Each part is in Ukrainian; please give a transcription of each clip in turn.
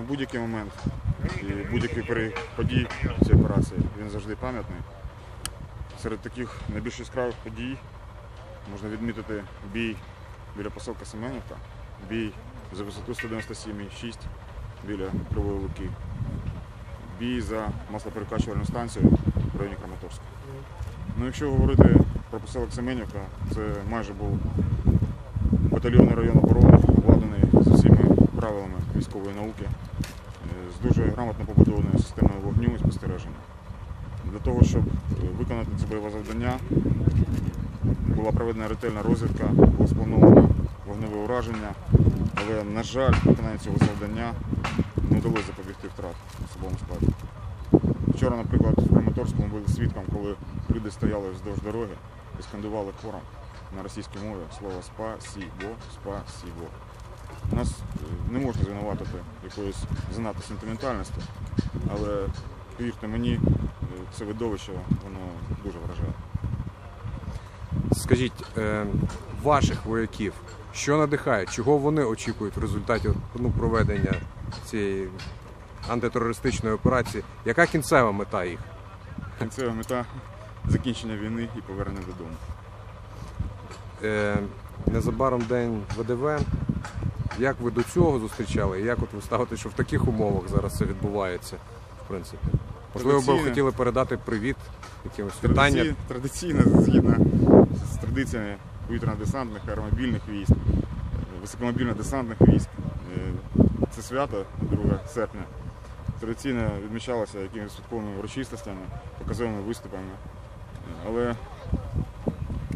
на будь-який момент і перебіг подій цій операції він завжди пам'ятний. Серед таких найбільш яскравих подій можна відмітити бій біля поселка Семенівка, бій за висоту 197,6 біля Кривої Луки, бій за маслоперекачувальну станцію в районі Краматорська. Ну, якщо говорити про поселок Семенівка, це майже був батальйонний район оборони, обладнаний за всіми правилами військової науки, дуже грамотно побудованою системою вогню і спостереження. Для того, щоб е, виконати це бойове завдання, була проведена ретельна розвідка, було сплановано вогневе ураження, але, на жаль, виконання цього завдання не вдалося запобігти втрат в особовому складі. Вчора, наприклад, в Краматорську ми були свідком, коли люди стояли вздовж дороги і скандували хором на російській мові слово спасібо, спасібо. Нас е, не можна звинуватити якоїсь занадто сентиментальності, але повірте мені, е, це видовище воно дуже вражає. Скажіть, е, ваших вояків, що надихає, чого вони очікують в результаті ну, проведення цієї антитерористичної операції? Яка кінцева мета їх? Кінцева мета закінчення війни і повернення додому. Е, незабаром день ВДВ. Як ви до цього зустрічали? І як от ви ставите, що в таких умовах зараз це відбувається, в принципі? Можливо, ви Традиційно. хотіли передати привіт, якимось вітання. Традиці- Традиційно, згідно з традиціями повітряно-десантних, аеромобільних військ, е, високомобільно-десантних військ. е, Це свято 2 серпня. Традиційно відмічалося якимись святковими урочистостями, показовими виступами. Е, Але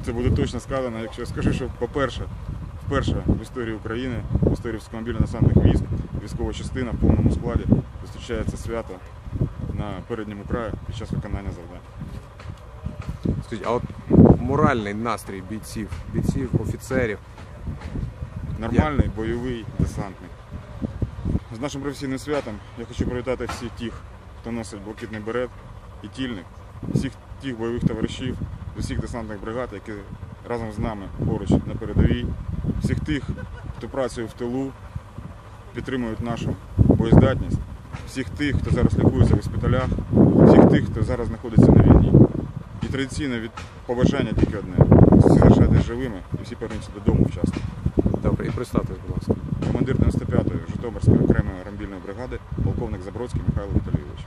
це буде точно сказано, якщо я скажу, що, по-перше, вперше в історії України, в історії високомобільно-десантних військ, військова частина в повному складі зустрічає це свято на передньому краї під час виконання завдань. Скажіть, а от моральний настрій бійців, бійців, офіцерів. Нормальний бойовий десантник. З нашим професійним святом я хочу привітати всіх тих, хто носить блакитний берет і тільник, всіх тих бойових товаришів з усіх десантних бригад, які разом з нами поруч на передовій, всіх тих, хто працює в тилу, підтримують нашу боєздатність, всіх тих, хто зараз лікується в госпіталях, всіх тих, хто зараз знаходиться на війні. І традиційно від побажання тільки одне всі залишайтесь живими і всі повернуться додому вчасно. Добре, і представтесь, будь ласка. Командир 95-ї Житомирської окремої рамбільної бригади, полковник Забродський Михайло Віталійович.